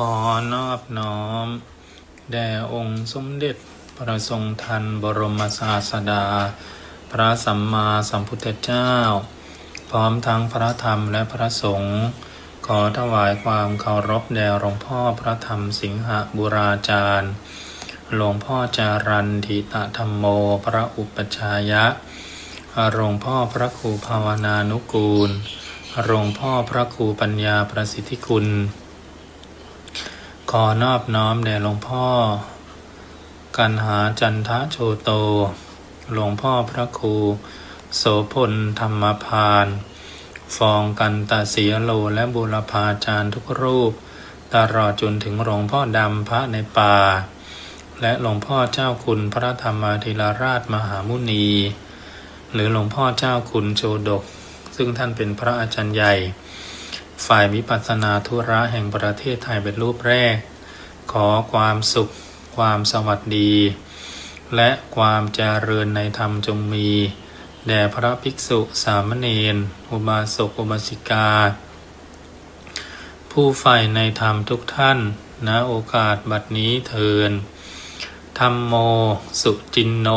ขอนอบน้อม แด่องค์สมเด็จพระทรงทันบรมศาสดา พระสัมมาสัมพุทธเจ้า พร้อมทั้งพระธรรมและพระสงฆ์ขอถวายความเคารพแด่หลวงพ่อพระธรรมสิงหบุราจารย์ หลวงพ่อจารันทิตธรรมโมพระอุปชายะ หลวงพ่อพระครูภาวนานุกูล หลวงพ่อพระครูปัญญาประสิทธิคุณ ขอนอบน้อมแด่หลวงพ่อ กันหาจันทะโชโต หลวงพ่อพระครู โสพลธรรมพาน ฟองกันตาเสียโลและบุรพาจารย์ทุกรูป ตลอดจนถึงหลวงพ่อดำพระในป่า และหลวงพ่อเจ้าคุณพระธรรมาธิราชมหามุนี หรือหลวงพ่อเจ้าคุณโชดก ซึ่งท่านเป็นพระอาจารย์ใหญ่ ฝ่ายวิปัสสนาธุระแห่งประเทศไทยเป็นรูปแรก ขอความสุข ความสวัสดี และความเจริญในธรรมจงมี แด่พระภิกษุสามเณรอุบาสกอุบาสิกา ผู้ใฝ่ในธรรมทุกท่านณโอกาสบัดนี้เทินธรรมโม สุจินโน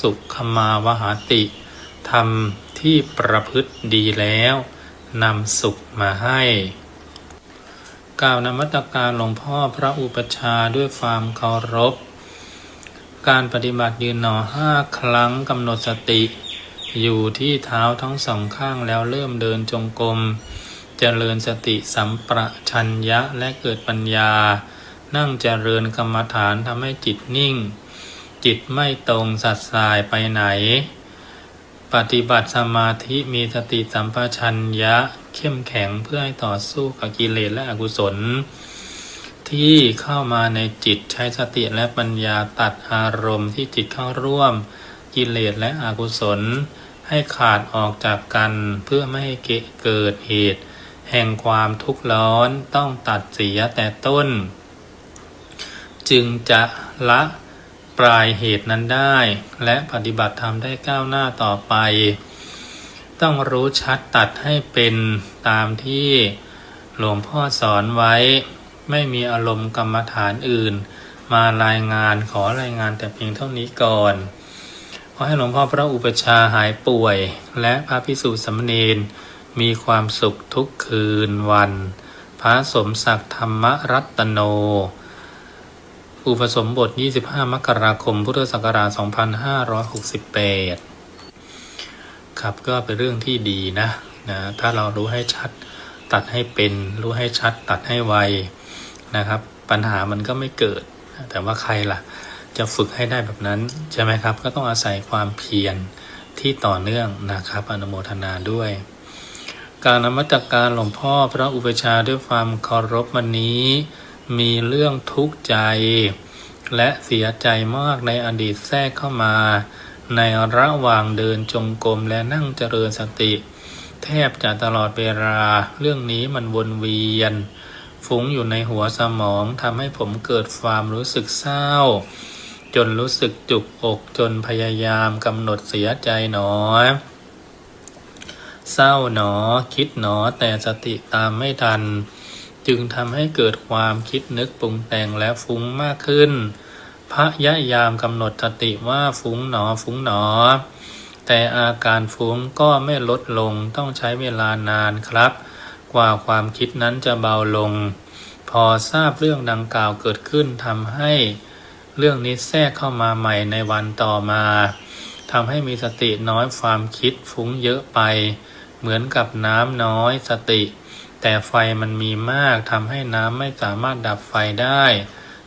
สุขมาวหาติ ธรรมที่ประพฤติดีแล้ว นำสุขมาให้ กล่าวนมัตการหลวงพ่อพระอุปชาด้วยความเคารพ การปฏิบัติยืนหนอห้าครั้งกำหนดสติ อยู่ที่เท้าทั้งสองข้างแล้วเริ่มเดินจงกรมเจริญสติสัมปชัญญะและเกิดปัญญา นั่งเจริญกรรมฐานทำให้จิตนิ่ง จิตไม่ตรงสัดสายไปไหน ปฏิบัติสมาธิมีสติสัมปชัญญะเข้มแข็งเพื่อให้ต่อสู้กับกิเลสและอกุศล ที่เข้ามาในจิตใช้สติและปัญญาตัดอารมณ์ที่จิตเข้าร่วม กิเลสและอกุศล ให้ขาดออกจากกันเพื่อไม่ให้เกิดเหตุ แห่งความทุกข์ร้อนต้องตัดเสียแต่ต้น จึงจะละ ปลายเหตุนั้นได้ และปฏิบัติธรรมได้ก้าวหน้าต่อไป ต้องรู้ชัดตัดให้เป็นตามที่หลวงพ่อสอนไว้ ไม่มีอารมณ์กรรมฐานอื่น มารายงานขอรายงานแต่เพียงเท่านี้ก่อนขอให้หลวงพ่อพระอุปชาหายป่วย และพระพิสุสมเณรมีความสุขทุกคืนวัน พระสมศักดิ์ธรรมรัตโน อุปสมบท 25 มกราคม พุทธศักราช 2568 ครับก็เป็นเรื่องที่ดีนะนะ ถ้าเรารู้ให้ชัดตัดให้เป็น รู้ให้ชัดตัดให้ไวนะครับ ปัญหามันก็ไม่เกิด แต่ว่าใครล่ะ จะฝึกให้ได้แบบนั้น ใช่ไหมครับ ก็ต้องอาศัยความเพียรที่ต่อเนื่องนะครับ อนุโมทนาด้วย การนมัตการหลวงพ่อพระอุปชาด้วยความเคารพวันนี้ มีเรื่องทุกข์ใจ และเสียใจมากในอดีตแทรกเข้ามา ในระหว่างเดินจงกรมและนั่งเจริญสติ แทบจะตลอดเวลาเรื่องนี้มันวนเวียน ฟุ้งอยู่ในหัวสมองทำให้ผมเกิดความรู้สึกเศร้า จนรู้สึกจุกอกจนพยายามกำหนดเสียใจหนอเศร้าหนอ คิดหนอแต่สติตามไม่ทัน จึงทำให้เกิดความคิดนึกปรุงแต่งและฟุ้งมากขึ้น พระยะยามกำหนดสติว่าฟุ้งหนอฟุ้งหนอ แต่อาการฟุ้งก็ไม่ลดลงต้องใช้เวลานานครับ กว่าความคิดนั้นจะเบาลง พอทราบเรื่องดังกล่าวเกิดขึ้นทำให้เรื่องนี้แทรกเข้ามาใหม่ในวันต่อมาทำให้มีสติน้อยความคิดฟุ้งเยอะไป เหมือนกับน้ำน้อยสติ แต่ไฟมันมีมากทำให้น้ำไม่สามารถดับไฟได้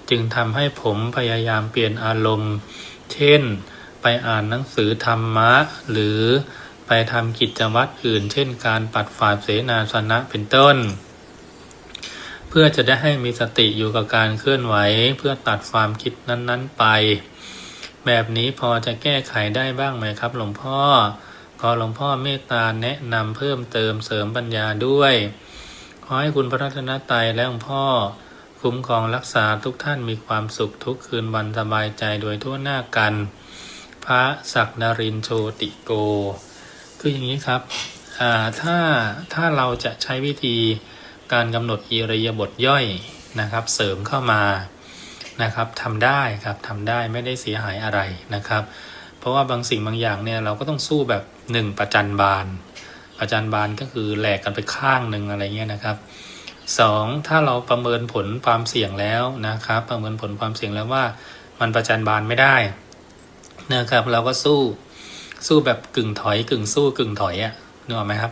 จึงทำให้ผมพยายามเปลี่ยนอารมณ์ เช่น ไปอ่านหนังสือธรรมะ หรือไปทำกิจวัตรอื่น เช่น การปัดฝาดเสนาสนะเป็นต้น เพื่อจะได้ให้มีสติอยู่กับการเคลื่อนไหว เพื่อตัดความคิดนั้น ๆ ไป แบบนี้พอจะแก้ไขได้บ้างไหมครับ หลวงพ่อขอหลวงพ่อเมตตาแนะนำเพิ่มเติมเสริมปัญญาด้วย ขอให้คุณพระรัตนตรัยและหลวงพ่อ คุ้มครองรักษาทุกท่านมีความสุขทุกคืนวันสบายใจโดยทั่วหน้ากัน พระศักดารินโชติโก คืออย่างนี้ครับถ้าถ้าเราจะใช้วิธีการกำหนดอิริยาบถย่อยนะครับ เสริมเข้ามานะครับทำได้ครับทำได้ไม่ได้เสียหายอะไรนะครับ เพราะว่าบางสิ่งบางอย่างเนี่ยเราก็ต้องสู้แบบหนึ่งประจันบาน ประจันบานก็คือแหลกกันไปข้างหนึ่งอะไรเงี้ยนะครับสองถ้าเราประเมินผลความเสี่ยงแล้วนะครับ ประเมินผลความเสี่ยงแล้วว่ามันประจันบานไม่ได้นะครับ เราก็สู้สู้แบบกึ่งถอย กึ่งสู้กึ่งถอยอะนึกออกไหมครับ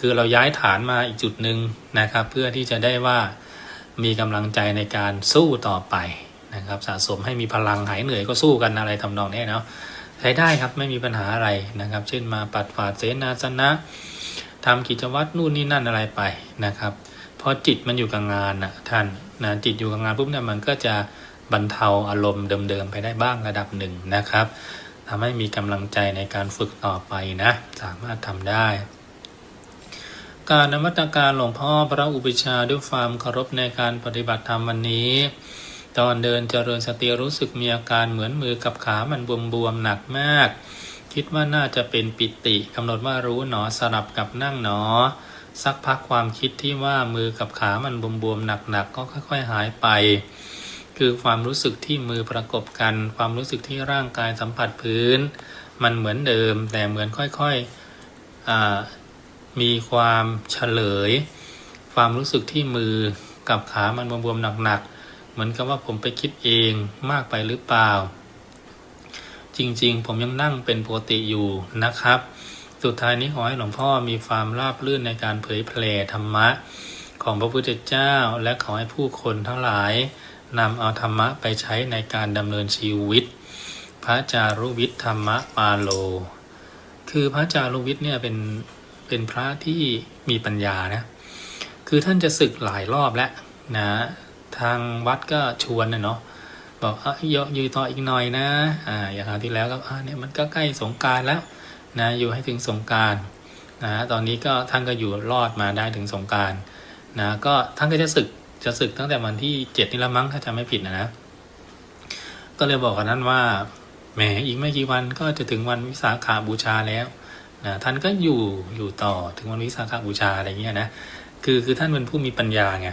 คือเราย้ายฐานมาอีกจุดหนึ่งนะครับ เพื่อที่จะได้ว่ามีกำลังใจในการสู้ต่อไปนะครับ สะสมให้มีพลังหายเหนื่อยก็สู้กันอะไรทำนองนี้เนาะ ใช้ได้ครับไม่มีปัญหาอะไรนะครับ เช่นมาปัดฝาดเสนาสนะทำกิจวัตรนู่นนี่นั่นอะไรไปนะครับพราะจิตมันอยู่กับงานนะท่านนะจิตอยู่กับงานปุ๊บเนี่ยมันก็จะบรรเทาอารมณ์เดิมๆไปได้บ้างระดับหนึ่งนะครับทำให้มีกำลังใจในการฝึกต่อไปนะ สามารถทำได้ การนมัตการหลวงพ่อพระอุปชาด้วยความเคารพในการปฏิบัติธรรมวันนี้ ตอนเดินเจริญสติรู้สึกมีอาการเหมือนมือกับขามันบวมๆหนักมาก คิดว่าน่าจะเป็นปิติกำหนดว่ารู้หนอสลับกับนั่งหนอ สักพักความคิดที่ว่ามือกับขามันบวมๆหนักๆก็ค่อย ๆ หายไป คือความรู้สึกที่มือประกบกัน ความรู้สึกที่ร่างกายสัมผัสพื้น มันเหมือนเดิม แต่เหมือนค่อยๆมีความเฉลย ความรู้สึกที่มือกับขามันบวมๆหนักๆ เหมือนกับว่าผมไปคิดเองมากไปหรือเปล่า จริงๆ ผมยังนั่งเป็นปกติอยู่นะครับ สุดท้ายนี้ขอให้หลวงพ่อมีความราบรื่นในการเผยแผ่ธรรมะ ของพระพุทธเจ้าและขอให้ผู้คนทั้งหลายนำเอาธรรมะไปใช้ในการดำเนินชีวิต พระจารุวิทย์ธรรมะปาโล คือพระจารุวิทย์เนี่ยเป็นเป็นพระที่มีปัญญานะ คือท่านจะศึกหลายรอบแล้วนะ ทางวัดก็ชวนนะเนาะบอกเอะยยืนต่ออีกหน่อยนะอ่าอย่างคราวที่แล้วก็อ่าเนี่ยมันก็ใกล้สงการแล้วนะอยู่ให้ถึงสงการนะตอนนี้ก็ท่านก็อยู่รอดมาได้ถึงสงการนะก็ท่านก็จะศึกจะศึกตั้งแต่วันที่เจ็ดนี่ละมั้งถ้าจำไม่ผิดนะนะก็เลยบอกกับท่านว่าแหมอีกไม่กี่วันก็จะถึงวันวิสาขาบูชาแล้วนะท่านก็อยู่อยู่ต่อถึงวันวิสาขบูชาอะไรเงี้ยนะคือคือท่านเป็นผู้มีปัญญาไง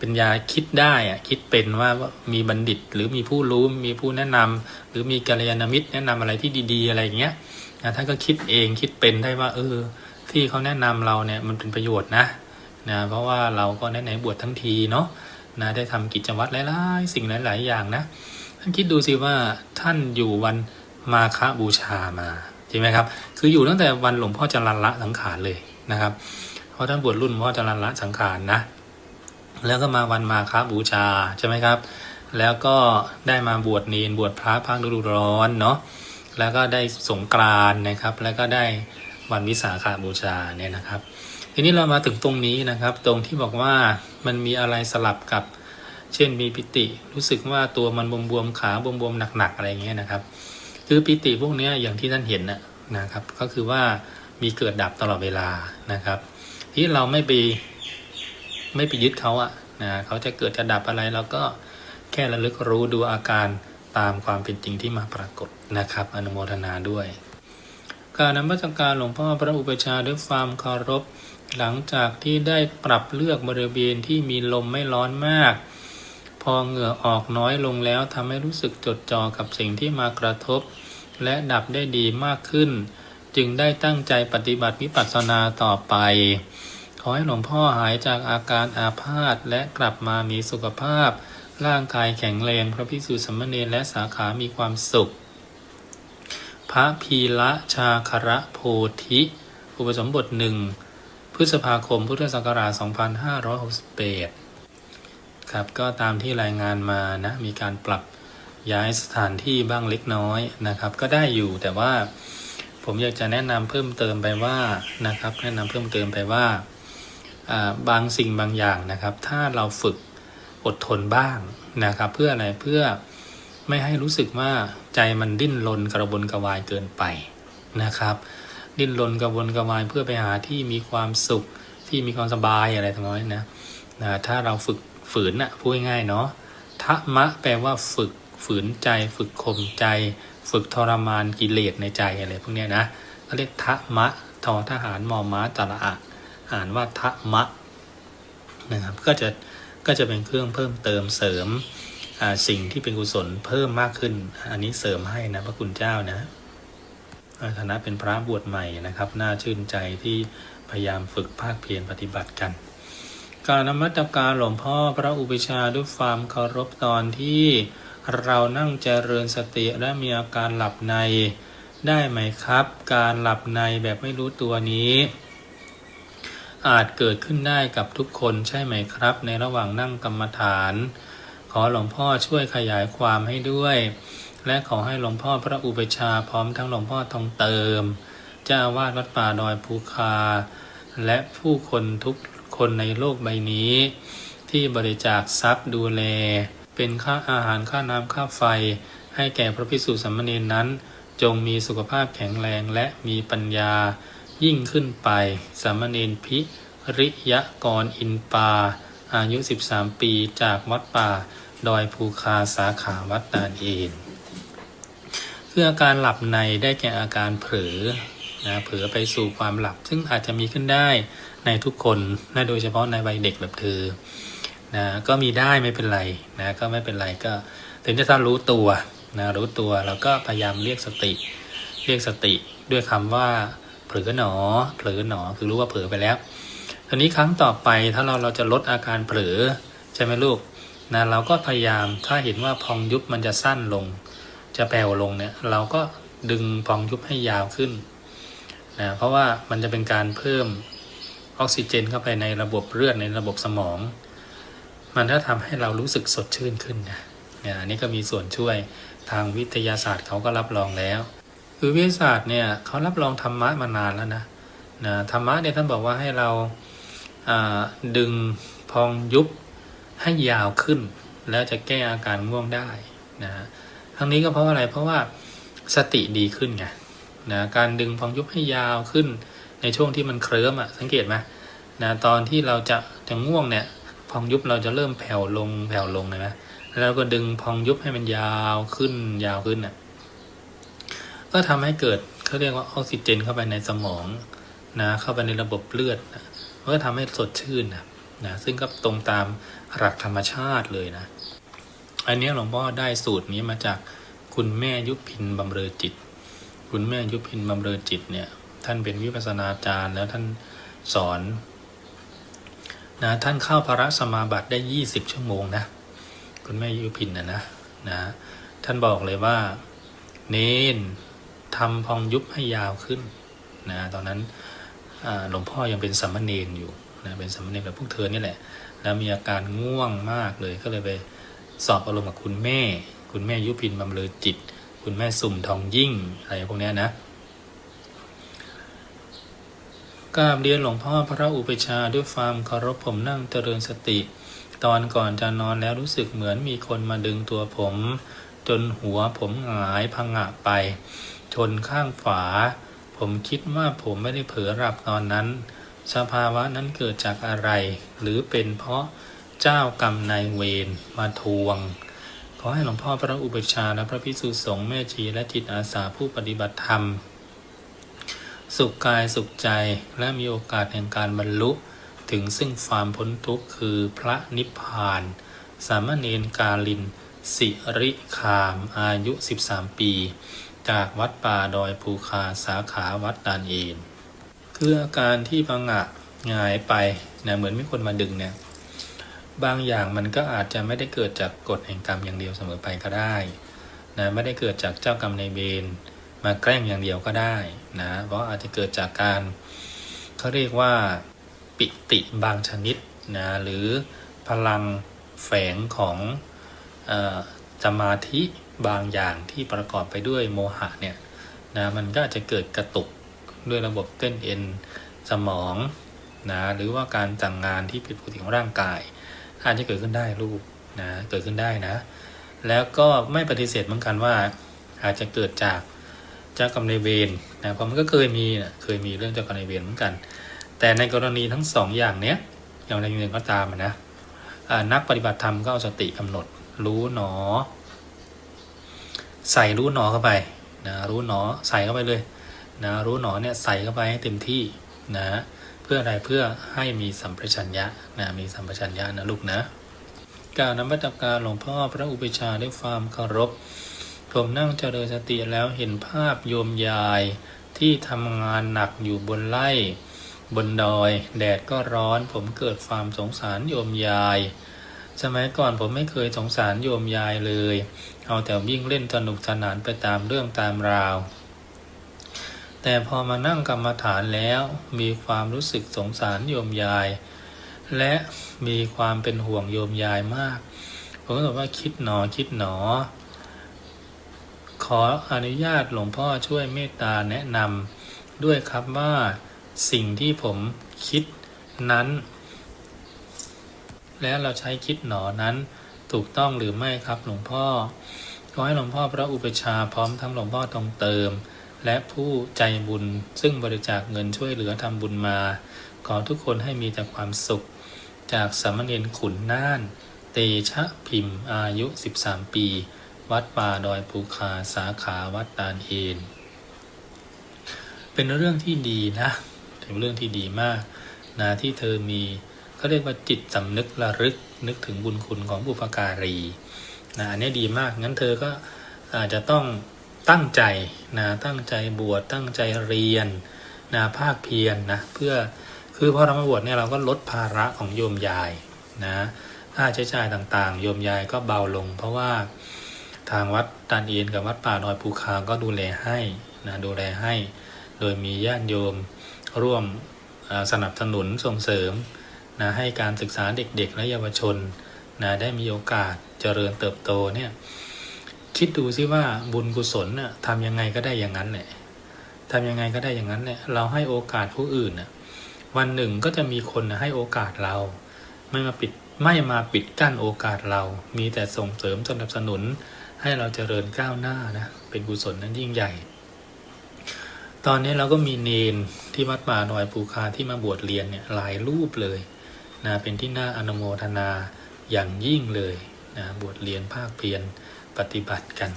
ปัญญาคิดได้อะคิดเป็นว่ามีบัณฑิต หรือมีผู้รู้มีผู้แนะนำหรือมีกัลยาณมิตรแนะนำอะไรที่ดีๆ อะไรอย่างเงี้ยนะท่านก็คิดเองคิดเป็นได้ว่า เออ ที่เขาแนะนำเราเนี่ยมันเป็นประโยชน์นะนะเพราะว่าเราก็ไหนๆบวชทั้งทีเนาะนะได้ทำกิจวัตรหลายๆสิ่งหลาย ๆ อย่างนะท่านคิดดูสิว่าท่านอยู่วันมาฆบูชามาใช่ไหมครับ คืออยู่ตั้งแต่วันหลวงพ่อจรันละสังขารเลยนะครับ เพราะท่านบวชรุ่นหลวงพ่อจรันละสังขารนะ แล้วก็มาวันมาคบูชาใช่ไหมครับ แล้วก็ได้มาบวชเนนบวชพระภาคฤดูร้อนเนาะแล้วก็ได้สงกรานนะครับ แล้วก็ได้วันวิสาขาบูชาเนี่ยนะครับ ทีนี้เรามาถึงตรงนี้นะครับ ตรงที่บอกว่ามันมีอะไรสลับกับ เช่นมีปิติ รู้สึกว่าตัวมันบวมๆขาบวมๆหนักๆอะไรเงี้ยนะครับ คือปิติพวกนี้อย่างที่ท่านเห็นนะครับ ก็คือว่ามีเกิดดับตลอดเวลานะครับ ที่เราไม่ไป ไม่ไปยึดเขาอะนะเขาจะเกิดจะดับอะไรเราก็แค่ระลึกรู้ดูอาการตามความเป็นจริงที่มาปรากฏนะครับ อนุโมทนาด้วย การนมัสการหลวงพ่อพระอุปชาด้วยความเคารพ หลังจากที่ได้ปรับเลือกบริเวณที่มีลมไม่ร้อนมาก พอเหงื่อออกน้อยลงแล้วทำให้รู้สึกจดจ่อกับสิ่งที่มากระทบ และดับได้ดีมากขึ้น จึงได้ตั้งใจปฏิบัติวิปัสสนาต่อไป ขอให้หลวงพ่อหายจากอาการอาพาธและกลับมามีสุขภาพ ร่างกายแข็งแรงพระพิสุสมณเณรและสาขามีความสุข พระพีละชาคระโพธิ อุปสมบทหนึ่งพฤษภาคมพุทธศักราช 2568 ครับก็ตามที่รายงานมานะมีการปรับย้ายสถานที่บ้างเล็กน้อยนะครับ ก็ได้อยู่แต่ว่าผมอยากจะแนะนำเพิ่มเติมไปว่านะครับ แนะนำเพิ่มเติมไปว่า บางสิ่งบางอย่างนะครับ ถ้าเราฝึกอดทนบ้างนะครับ เพื่ออะไรเพื่อไม่ให้รู้สึกว่าใจมันดิ้นรนกระวนกระวายเกินไปนะครับ ดิ้นรนกระวนกระวายเพื่อไปหาที่มีความสุขที่มีความสบายอะไรทั้งนั้นนะนะถ้าเราฝึกฝืนนะพูดง่ายๆเนาะทะมะแปลว่าฝึกฝืนใจ ฝึกข่มใจ ฝึกทรมานกิเลสในใจอะไรพวกนี้นะเขาเรียกทะมะทอทหารมอม้าตระอะ อ่านว่าทะมะนะครับก็จะก็จะเป็นเครื่องเพิ่มเติมเสริมสิ่งที่เป็นกุศลเพิ่มมากขึ้น อันนี้เสริมให้นะพระคุณเจ้านะในฐานะเป็นพระบวชใหม่นะครับ น่าชื่นใจที่พยายามฝึกภาคเพียรปฏิบัติกัน การนมัตการหลวงพ่อพระอุปชาด้วยความเคารพตอนที่เรานั่งเจริญสติและมีอาการหลับในได้ไหมครับ การหลับในแบบไม่รู้ตัวนี้ อาจเกิดขึ้นได้กับทุกคนใช่ไหมครับ ในระหว่างนั่งกรรมฐาน ขอหลวงพ่อช่วยขยายความให้ด้วย และขอให้หลวงพ่อพระอุปชาพร้อมทั้งหลวงพ่อทองเติม เจ้าวาสวัดป่าดอยภูคา และผู้คนทุกคนในโลกใบนี้ ที่บริจาคทรัพย์ดูแล เป็นค่าอาหารค่าน้ำค่าไฟ ให้แก่พระภิกษุสามเณรนั้น จงมีสุขภาพแข็งแรงและมีปัญญา ยิ่งขึ้นไป สามเณรพิริยกรอินปา อายุ 13 ปีจากวัดป่า ดอยภูคาสาขาวัดตาดเอนคืออาการหลับในได้แก่อาการเผลอนะเผลอไปสู่ความหลับ ซึ่งอาจจะมีขึ้นได้ในทุกคนนะโดยเฉพาะในวัยเด็กแบบเธอนะก็มีได้ไม่เป็นไรนะก็ไม่เป็นไรก็ถึงจะถ้ารู้ตัวนะรู้ตัวเราก็พยายามเรียกสติ เรียกสติด้วยคำว่า เผลอหนอ เผลอหนอคือรู้ว่าเผลอไปแล้วทีนี้ครั้งต่อไปถ้าเราเราจะลดอาการเผลอใช่ไหมลูกนะเราก็พยายามถ้าเห็นว่าพองยุบมันจะสั้นลง จะแผ่วลงเนี่ยเราก็ดึงพองยุบให้ยาวขึ้นนะเพราะว่ามันจะเป็นการเพิ่มออกซิเจนเข้าไปในระบบเลือดในระบบสมอง มันก็ทำให้เรารู้สึกสดชื่นขึ้นนะเนี่ยอันนี้ก็มีส่วนช่วยทางวิทยาศาสตร์เขาก็รับรองแล้ว คือวิทยาศาสตร์เนี่ยเขารับรองธรรมะมานานแล้วนะนะธรรมะเนี่ยท่านบอกว่าให้เราดึงพองยุบให้ยาวขึ้น แล้วจะแก้อาการง่วงได้นะทั้งนี้ก็เพราะอะไรเพราะว่าสติดีขึ้นไงนะการดึงพองยุบให้ยาวขึ้นในช่วงที่มันเคลิ้มอะสังเกตไหมนะตอนที่เราจะจะง่วงเนี่ยพองยุบเราจะเริ่มแผ่วลงแผ่วลงเลยนะแล้วก็ดึงพองยุบให้มันยาวขึ้นยาวขึ้นอะ ก็ทำให้เกิดเขาเรียกว่าออกซิเจนเข้าไปในสมองนะเข้าไปในระบบเลือดนะมันก็ทำให้สดชื่นนะนะซึ่งก็ตรงตามหลักธรรมชาติเลยนะ อันนี้หลวงพ่อได้สูตรนี้มาจากคุณแม่ยุพินบำเรอจิต คุณแม่ยุพินบำเรอจิตเนี่ย ท่านเป็นวิปัสสนาจารย์แล้วท่านสอนนะท่านเข้าพระสมาบัติได้ 20 ชั่วโมงนะคุณแม่ยุพินนะนะนะ ท่านบอกเลยว่า เน้น ทำพองยุบให้ยาวขึ้นนะตอนนั้นหลวงพ่อยังเป็นสัมมาเนนอยู่นะเป็นสัมมาเนนแบบพวกเธอนี่แหละ แล้วมีอาการง่วงมากเลยก็เลยไปสอบอารมณ์กับคุณแม่ คุณแม่ยุพินบำเรอจิต คุณแม่สุ่มทองยิ่งอะไรพวกนี้นะกราบเรียนหลวงพ่อพระอุปชฌาย์ด้วยความเคารพผมนั่งเจริญสติ ตอนก่อนจะนอนแล้วรู้สึกเหมือนมีคนมาดึงตัวผม จนหัวผมหงายพังงะไป ชนข้างฝา ผมคิดว่าผมไม่ได้เผลอหลับตอนนั้น สภาวะนั้นเกิดจากอะไร หรือเป็นเพราะเจ้ากรรมนายเวรมาทวง ขอให้หลวงพ่อพระอุปชฌาย์และพระภิกษุสงฆ์แม่ชีและจิตอาสาผู้ปฏิบัติธรรม สุขกายสุขใจและมีโอกาสแห่งการบรรลุ ถึงซึ่งความพ้นทุกข์คือพระนิพพาน สามเณรกาลิน สิริคาม อายุ 13 ปี จากวัดป่าดอยภูคาสาขาวัดตานเอนคืออาการที่พังงะหงายไปนะเหมือนมีคนมาดึงเนี่ยบางอย่างมันก็อาจจะไม่ได้เกิดจากกฎแห่งกรรมอย่างเดียวเสมอไปก็ได้นะไม่ได้เกิดจากเจ้ากรรมในเวรมาแกล้งอย่างเดียวก็ได้นะเพราะอาจจะเกิดจากการเขาเรียกว่าปิติบางชนิดนะหรือพลังแฝงของสมาธิ บางอย่างที่ประกอบไปด้วยโมหะเนี่ยนะมันก็อาจจะเกิดกระตุกด้วยระบบเต้นเอ็นสมองนะหรือว่าการจังงานที่ผิดปกติของร่างกาย อาจจะเกิดขึ้นได้ลูกนะเกิดขึ้นได้นะ แล้วก็ไม่ปฏิเสธเหมือนกันว่า อาจจะเกิดจากเจ้ากรรมนายเวรนะเพราะมันก็เคยมีนะเคยมีเรื่องเจ้ากรรมนายเวรเหมือนกัน แต่ในกรณีทั้งสองอย่างเนี้ยอย่างใดอย่างหนึ่งก็ตามนะนักปฏิบัติธรรมก็เอาสติกำหนด รู้หนอ ใส่รูหนอเข้าไปนะรูหนอใส่เข้าไปเลยนะรูหนอเนี่ยใส่เข้าไปให้เต็มที่นะเพื่ออะไรเพื่อให้มีสัมปชัญญะนะมีสัมปชัญญะนะลูกนะกล่าวนมัตการหลวงพ่อพระอุปชาด้วยความเคารพผมนั่งเจริญสติแล้วเห็นภาพโยมยายที่ทำงานหนักอยู่บนไร่บนดอย แดดก็ร้อน ผมเกิดความสงสารโยมยาย สมัยก่อนผมไม่เคยสงสารโยมยายเลย เอาแต่วิ่งเล่นสนุกสนานไปตามเรื่องตามราว แต่พอมานั่งกรรมฐานแล้วมีความรู้สึกสงสารโยมยาย และมีความเป็นห่วงโยมยายมาก ผมก็บอกว่าคิดหนอคิดหนอ ขออนุญาตหลวงพ่อช่วยเมตตาแนะนำด้วยครับว่าสิ่งที่ผมคิดนั้น และเราใช้คิดหนอนั้น ถูกต้องหรือไม่ครับหลวงพ่อ ขอให้หลวงพ่อพระอุปชาพร้อมทั้งหลวงพ่อตรงเติม และผู้ใจบุญซึ่งบริจาคเงินช่วยเหลือทำบุญมา ขอทุกคนให้มีแต่ความสุข จากสามเณรขุนน่าน เตชะพิมพ์ อายุ 13 ปี วัดป่าดอยภูคาสาขาวัดตาลเอนเป็นเรื่องที่ดีนะเป็นเรื่องที่ดีมากนะที่เธอมี เขาเรียกว่าจิตสำนึกระลึกนึกถึงบุญคุณของบุพการีนะอันนี้ดีมากงั้นเธอก็อาจจะต้องตั้งใจนะตั้งใจบวชตั้งใจเรียนนะภาคเพียรนนะเพื่อคือพอเรามาบวชเนี่ยเราก็ลดภาระของโยมยายนะค่าใช้จ่ายต่างๆ โยมยายก็เบาลง เพราะว่าทางวัดตานเอียนกับวัดป่าดอยภูคาก็ดูแลให้นะดูแลให้ โดยมีญาติโยมร่วมสนับสนุนส่งเสริม นะให้การศึกษาเด็กๆ และเยาวชนนะได้มีโอกาสเจริญเติบโตเนี่ยคิดดูซิว่าบุญกุศลน่ะทำยังไงก็ได้อย่างนั้นแหละทำยังไงก็ได้อย่างนั้นเนี่ยเราให้โอกาสผู้อื่นน่ะวันหนึ่งก็จะมีคนให้โอกาสเรา ไม่มาปิดไม่มาปิดกั้นโอกาสเรา มีแต่ส่งเสริมสนับสนุนให้เราเจริญก้าวหน้านะเป็นกุศลนั้นยิ่งใหญ่ ตอนนี้เราก็มีเนนที่วัดป่าดอยภูคาที่มาบวชเรียนเนี่ยหลายรูปเลย นะเป็นที่น่าอนุโมทนาอย่างยิ่งเลยนะบวชเรียนภาคเพียรปฏิบัติกัน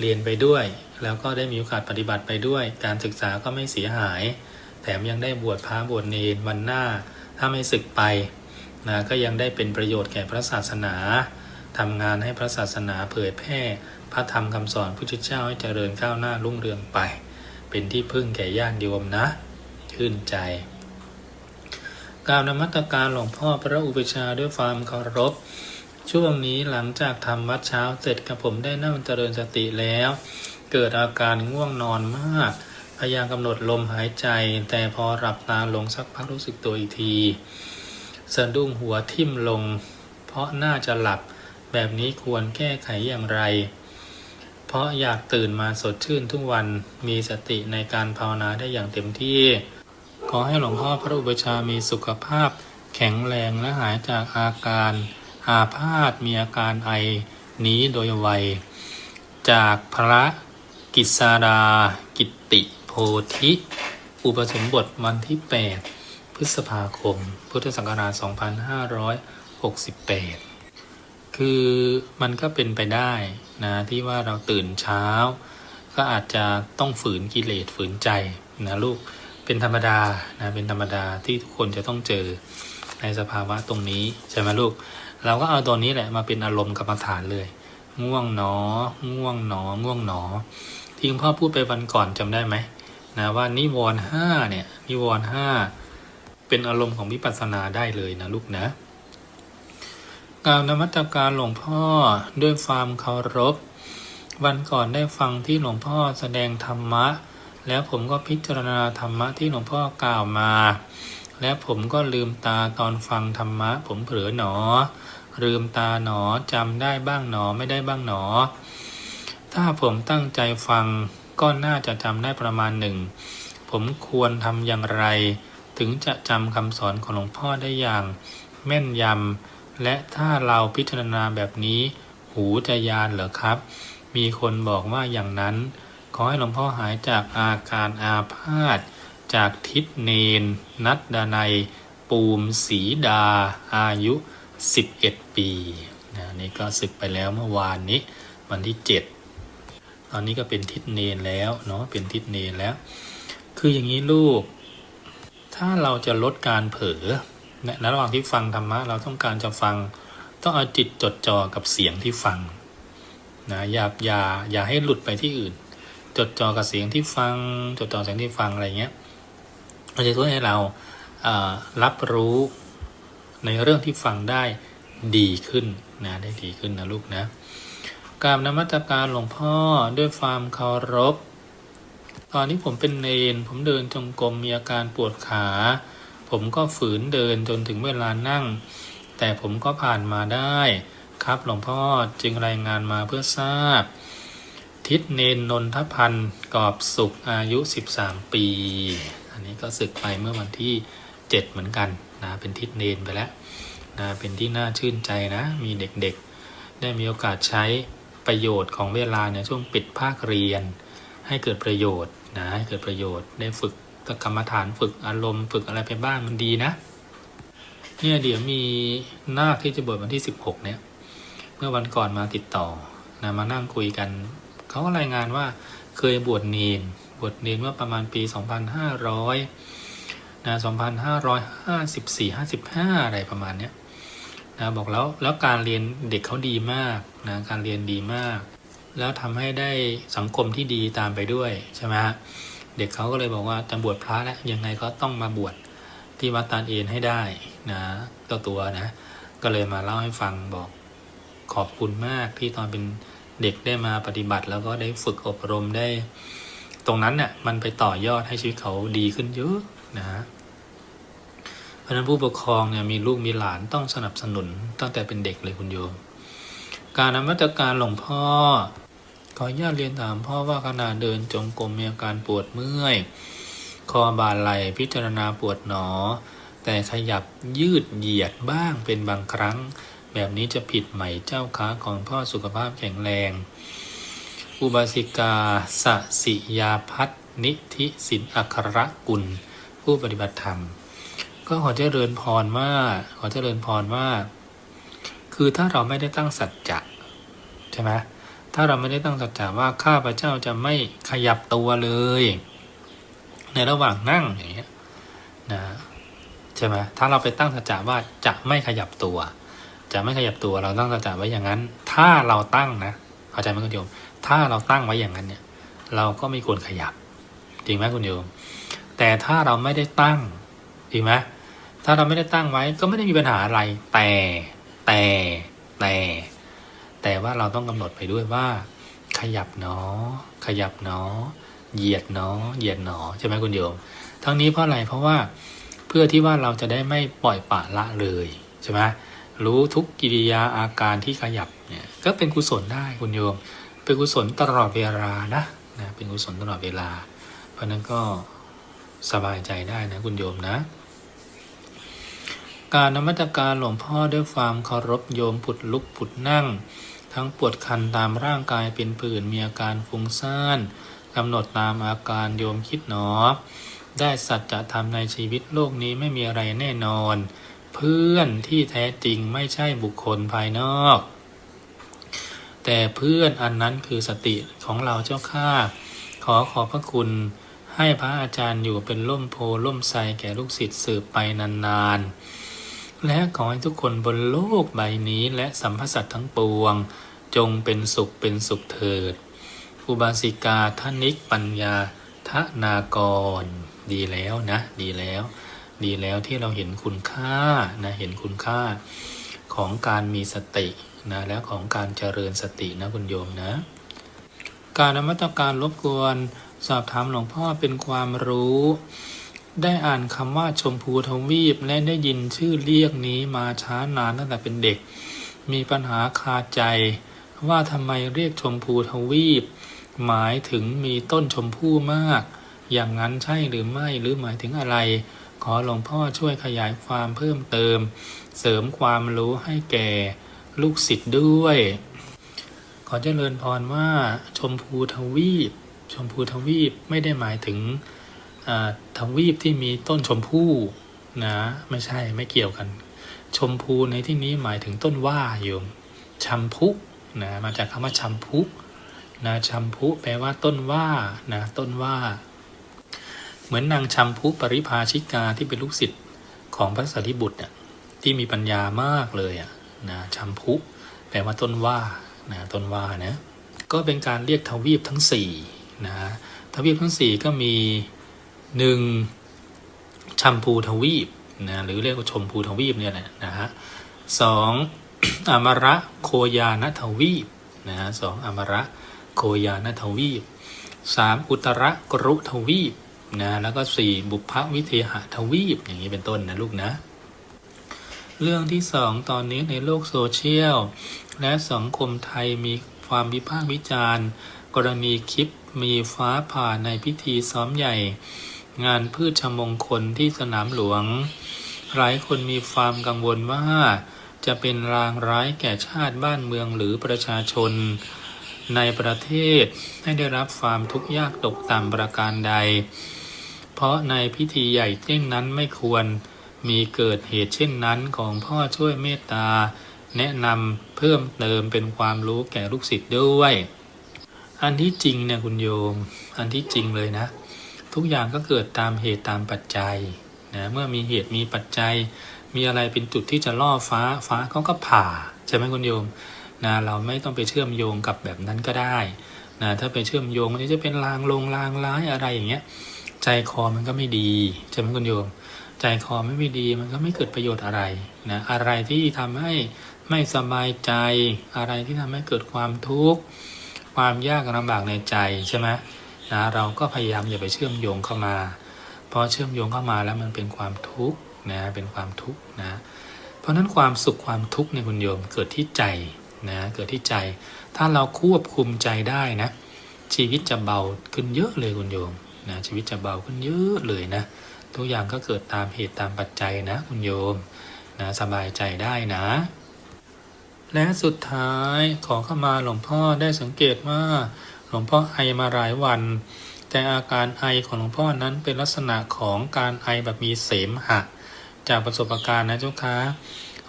เรียนไปด้วย แล้วก็ได้มีโอกาสปฏิบัติไปด้วย การศึกษาก็ไม่เสียหาย แถมยังได้บวชพระบวชเนนวันหน้า ถ้าไม่ศึกไปนะก็ยังได้เป็นประโยชน์แก่พระศาสนาทำงานให้พระศาสนาเผยแพร่ พระธรรมคำสอนพุทธเจ้าให้เจริญก้าวหน้ารุ่งเรืองไป เป็นที่พึ่งแก่ญาติโยมนะ ชื่นใจ กล่าวนมัตการหลวงพ่อพระอุปชาด้วยความเคารพ ช่วงนี้หลังจากทำวัดเช้าเสร็จกับผมได้นั่งเจริญสติแล้ว เกิดอาการง่วงนอนมาก พยายามกำหนดลมหายใจ แต่พอหลับตาลงสักพักรู้สึกตัวอีกทีสะดุ้งหัวทิ่มลง เพราะน่าจะหลับแบบนี้ควรแก้ไขอย่างไร เพราะอยากตื่นมาสดชื่นทุกวันมีสติในการภาวนาได้อย่างเต็มที่ ขอให้หลวงพ่อพระอุปชามีสุขภาพ แข็งแรงและหายจากอาการ อาพาธมีอาการไอนี้โดยไว จากพระกิษดากิตติโพธิ อุปสมบทวันที่ 8 พฤษภาคม พุทธศักราช 2568 คือมันก็เป็นไปได้นะที่ว่าเราตื่นเช้า ก็อาจจะต้องฝืนกิเลสฝืนใจนะลูก เป็นธรรมดานะเป็นธรรมดาที่ทุกคนจะต้องเจอในสภาวะตรงนี้ใช่ไหมลูก เราก็เอาตัวนี้แหละมาเป็นอารมณ์กรรมฐานเลย ง่วงหนอ ง่วงหนอ ง่วงหนอ ที่คุณพ่อพูดไปวันก่อนจำได้ไหมนะว่านิวรณ์ห้าเนี่ยนิวรณ์ห้าเป็นอารมณ์ของวิปัสสนาได้เลยนะลูกนะกล่าวนมัตการหลวงพ่อด้วยความเคารพ วันก่อนได้ฟังที่หลวงพ่อแสดงธรรมะ แล้วผมก็พิจารณาธรรมะที่หลวงพ่อกล่าวมา และผมก็ลืมตาตอนฟังธรรมะ ผมเผลอหนอ ลืมตาหนอจำได้บ้างหนอไม่ได้บ้างหนอ ถ้าผมตั้งใจฟังก็น่าจะจำได้ประมาณหนึ่ง ผมควรทำอย่างไร ถึงจะจำคำสอนของหลวงพ่อได้อย่าง แม่นยำและถ้าเราพิจารณาแบบนี้ หูจะยานเหรอครับ มีคนบอกว่าอย่างนั้น ขอให้หลวงพ่อหายจากอาการอาพาธจากทิศเนน นัดดานัยปูมสีดา อายุ 11 ปีนะนี่ก็ศึกไปแล้วเมื่อวานนี้วันที่ 7 ตอนนี้ก็เป็นทิศเนนแล้วเนาะเป็นทิศเนนแล้ว คืออย่างนี้ลูก ถ้าเราจะลดการเผลอในระหว่างที่ฟังธรรมะเราต้องการจะฟังต้องเอาจิตจดจ่อกับเสียงที่ฟังนะอย่าอย่าอย่าให้หลุดไปที่อื่น จดจ่อกับเสียงที่ฟัง จดจ่อเสียงที่ฟังอะไรเงี้ยมันจะช่วยให้เรารับรู้ในเรื่องที่ฟังได้ดีขึ้นนะได้ดีขึ้นนะลูกนะกราบนมัสการหลวงพ่อด้วยความเคารพ ตอนนี้ผมเป็นเนนผมเดินจงกรมมีอาการปวดขา ผมก็ฝืนเดินจนถึงเวลานั่ง แต่ผมก็ผ่านมาได้ ครับหลวงพ่อจึงรายงานมาเพื่อทราบ ทิศเนนนนทพันธ์กอบสุขอายุ 13 ปี อันนี้ก็ศึกไปเมื่อวันที่ 7 เหมือนกันนะเป็นทิศเนนไปแล้วนะเป็นที่น่าชื่นใจนะ มีเด็กๆ ได้มีโอกาสใช้ประโยชน์ของเวลาในช่วงปิดภาคเรียน ให้เกิดประโยชน์นะให้เกิดประโยชน์ได้ฝึกกรรมฐานฝึกอารมณ์ฝึกอะไรไปบ้างมันดีนะเนี่ยเดี๋ยวมีนาคที่จะบวชวันที่ 16เนี่ยเมื่อวันก่อนมาติดต่อนะมานั่งคุยกัน เขาก็รายงานว่าเคยบวชเนนบวชเนนเมื่อประมาณปี 2500นะ2554 55 อะไรประมาณเนี้ยนะบอกแล้วแล้วการเรียนเด็กเขาดีมากนะการเรียนดีมาก แล้วทำให้ได้สังคมที่ดีตามไปด้วยใช่ไหมฮะเด็กเขาก็เลยบอกว่าจะบวชพระแล้วยังไงก็ต้องมาบวชที่วัดตาลเอนให้ได้นะตัวตัวนะ ก็เลยมาเล่าให้ฟังบอกขอบคุณมากที่ตอนเป็น เด็กได้มาปฏิบัติแล้วก็ได้ฝึกอบรมได้ ตรงนั้นเนี่ยมันไปต่อยอดให้ชีวิตเขาดีขึ้นเยอะนะฮะเพราะนั้นผู้ปกครองเนี่ยมีลูกมีหลานต้องสนับสนุนตั้งแต่เป็นเด็กเลยคุณโยม การนมัตการหลวงพ่อ ขออนุญาตเรียนถามพ่อว่าขณะเดินจงกรมมีอาการปวดเมื่อย คอบ่าไหลพิจารณาปวดหนอ แต่ขยับยืดเหยียดบ้างเป็นบางครั้ง แบบนี้จะผิดไหมเจ้าค้าของพ่อสุขภาพแข็งแรง อุบาสิกาสสิยาพัฒนิธิสินอัครกุล ผู้ปฏิบัติธรรม ก็ขอเจริญพรว่าขอเจริญพรว่า คือถ้าเราไม่ได้ตั้งสัจจะใช่ไหมถ้าเราไม่ได้ตั้งสัจจะว่าข้าพเจ้าจะไม่ขยับตัวเลย ในระหว่างนั่งอย่างเงี้ยนะใช่ไหมถ้าเราไปตั้งสัจจะว่าจะไม่ขยับตัว จะไม่ขยับตัวเราตั้งสัจจะไว้อย่างนั้น ถ้าเราตั้งนะเข้าใจไหมคุณโยม ถ้าเราตั้งไว้อย่างนั้นเนี่ย เราก็ไม่ควรขยับ จริงไหมคุณโยม แต่ถ้าเราไม่ได้ตั้งจริงไหมถ้าเราไม่ได้ตั้งไว้ก็ไม่ได้มีปัญหาอะไร แต่แต่แต่แต่ว่าเราต้องกำหนดไปด้วยว่า ขยับเนาะขยับเนาะเหยียดเนาะเหยียดเนาะใช่ไหมคุณโยม ทั้งนี้เพราะอะไรเพราะว่าเพื่อที่ว่าเราจะได้ไม่ปล่อยปละละเลยใช่ไหม รู้ทุกกิริยาอาการที่ขยับเนี่ยก็เป็นกุศลได้คุณโยม เป็นกุศลตลอดเวลานะนะเป็นกุศลตลอดเวลา เพราะนั้นก็สบายใจได้นะคุณโยมนะ การนมัตการหลวงพ่อด้วยความเคารพโยมผุดลุกผุดนั่ง ทั้งปวดคันตามร่างกายเป็นผื่นมีอาการฟุ้งซ่านกำหนดตามอาการโยมคิดหนอ ได้สัจจะธรรมในชีวิตโลกนี้ไม่มีอะไรแน่นอน เพื่อนที่แท้จริงไม่ใช่บุคคลภายนอก แต่เพื่อนอันนั้นคือสติของเราเจ้าข้าขอขอบพระคุณให้พระอาจารย์อยู่เป็นล่มโพล่มไทรแก่ลูกศิษย์สืบไปนานๆ และขอให้ทุกคนบนโลกใบนี้และสัมพสัตว์ทั้งปวง จงเป็นสุขเป็นสุขเถิด อุบาสิกาทนิกปัญญาทนากร ดีแล้วนะ ดีแล้ว ดีแล้วที่เราเห็นคุณค่านะเห็นคุณค่าของการมีสตินะและของการเจริญสตินะคุณโยมนะ การนมัตการรบกวนสอบถามหลวงพ่อเป็นความรู้ ได้อ่านคำว่าชมพูทวีปและได้ยินชื่อเรียกนี้มาช้านานตั้งแต่เป็นเด็ก มีปัญหาคาใจ ว่าทำไมเรียกชมพูทวีป หมายถึงมีต้นชมพู่มาก อย่างนั้นใช่หรือไม่หรือหมายถึงอะไร ขอหลวงพ่อช่วยขยายความเพิ่มเติม เสริมความรู้ให้แก่ลูกศิษย์ด้วย ขอเจริญพรว่าชมพูทวีป ชมพูทวีปไม่ได้หมายถึงทวีปที่มีต้นชมพู่นะไม่ใช่ไม่เกี่ยวกัน ชมพูในที่นี้หมายถึงต้นว่าโยมชัมพุนะมาจากคำว่าชัมพุนะชัมพุแปลว่าต้นว่านะต้นว่า เหมือนนางชัมพุปริภาชิกาที่เป็นลูกศิษย์ของพระสัทธิบุตรน่ะที่มีปัญญามากเลยอะนะชัมพุแปลว่าต้นว่านะต้นว่านะก็เป็นการเรียกทวีปทั้งสี่นะทวีปทั้งสี่ก็มีหนึ่งชัมพูทวีปนะหรือเรียกว่าชมพูทวีปเนี่ยแหละนะฮะสองอมระโคยานทวีปนะฮะสองอมระโคยานทวีปสามอุตรกรุทวีป นะแล้วก็สี่บุพวิเทหทวีปอย่างนี้เป็นต้นนะลูกนะ เรื่องที่สองตอนนี้ในโลกโซเชียล และสังคมไทยมีความวิพากษ์วิจารณ์ กรณีคลิปมีฟ้าผ่าในพิธีซ้อมใหญ่ งานพืชชมงคลที่สนามหลวง หลายคนมีความกังวลว่า จะเป็นรางร้ายแก่ชาติบ้านเมืองหรือประชาชนในประเทศให้ได้รับความทุกข์ยากตกต่ำประการใด เพราะในพิธีใหญ่เช่นนั้นไม่ควรมีเกิดเหตุเช่นนั้นของพ่อช่วยเมตตา แนะนำเพิ่มเติมเป็นความรู้แก่ลูกศิษย์ด้วย อันที่จริงเนี่ยคุณโยม อันที่จริงเลยนะ ทุกอย่างก็เกิดตามเหตุตามปัจจัยนะเมื่อมีเหตุมีปัจจัย มีอะไรเป็นจุดที่จะล่อฟ้าฟ้าเขาก็ผ่าใช่ไหมคุณโยมนะเราไม่ต้องไปเชื่อมโยงกับแบบนั้นก็ได้นะถ้าไปเชื่อมโยงมันจะเป็นลางลงลางร้ายอะไรอย่างเงี้ย ใจคอมันก็ไม่ดีใช่ไหมคุณโยม ใจคอไม่ดีมันก็ไม่เกิดประโยชน์อะไรนะอะไรที่ทำให้ไม่สบายใจ อะไรที่ทำให้เกิดความทุกข์ความยากลำบากในใจใช่ไหมนะเราก็พยายามอย่าไปเชื่อมโยงเข้ามาพอเชื่อมโยงเข้ามาแล้วมันเป็นความทุกข์นะเป็นความทุกข์นะเพราะฉะนั้นความสุขความทุกข์ในยคุณโยมเกิดที่ใจนะเกิดที่ใจ ถ้าเราควบคุมใจได้นะชีวิตจะเบาขึ้นเยอะเลยคุณโยม นะชีวิตจะเบาขึ้นเยอะเลยนะทุกอย่างก็เกิดตามเหตุตามปัจจัยนะคุณโยมนะสบายใจได้นะ และสุดท้ายขอเข้ามาหลวงพ่อได้สังเกตว่าหลวงพ่อไอมาหลายวัน แต่อาการไอของหลวงพ่อนั้นเป็นลักษณะของการไอแบบมีเสมหะ จากประสบการณ์นะเจ้าคะ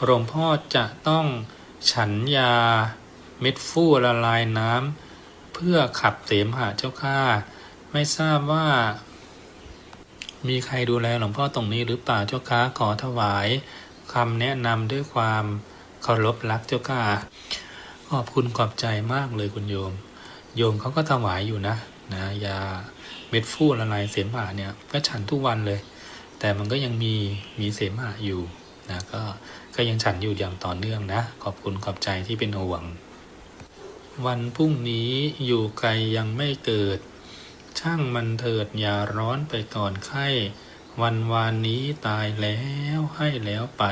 หลวงพ่อจะต้องฉันยาเม็ดฟู่ละลายน้ำเพื่อขับเสมหะเจ้าค่ะ ไม่ทราบว่า มีใครดูแลหลวงพ่อตรงนี้หรือเปล่าเจ้าคะขอถวายคำแนะนำด้วยความเคารพรักเจ้าค่ะขอบคุณขอบใจมากเลยคุณโยม โยมเขาก็ถวายอยู่นะนะยาเม็ดฟูละลายเสมหะเนี่ยก็ฉันทุกวันเลย แต่มันก็ยังมีมีเสมหะอยู่นะก็ก็ยังฉันอยู่อย่างต่อเนื่องนะ ขอบคุณขอบใจที่เป็นห่วง วันพรุ่งนี้อยู่ไกลยังไม่เกิด ช่างมันเถิดอย่าร้อนไปก่อนไข้ วันวานนี้ตายแล้วให้แล้วไป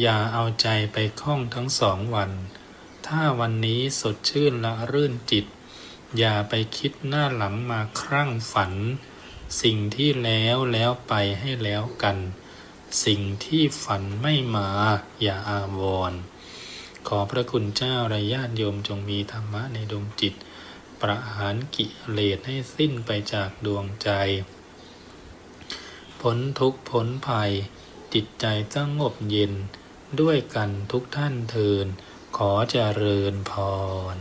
อย่าเอาใจไปคล้องทั้งสองวัน ถ้าวันนี้สดชื่นละรื่นจิต อย่าไปคิดหน้าหลังมาครั่งฝัน สิ่งที่แล้วแล้วไปให้แล้วกัน สิ่งที่ฝันไม่มาอย่าอาวร ขอพระคุณเจ้าและญาติโยมจงมีธรรมะในดวงจิต ประหารกิเลสให้สิ้นไปจากดวงใจ พ้นทุกข์พ้นภัย จิตใจสงบเย็นด้วยกันทุกท่านเทินขอเจริญพร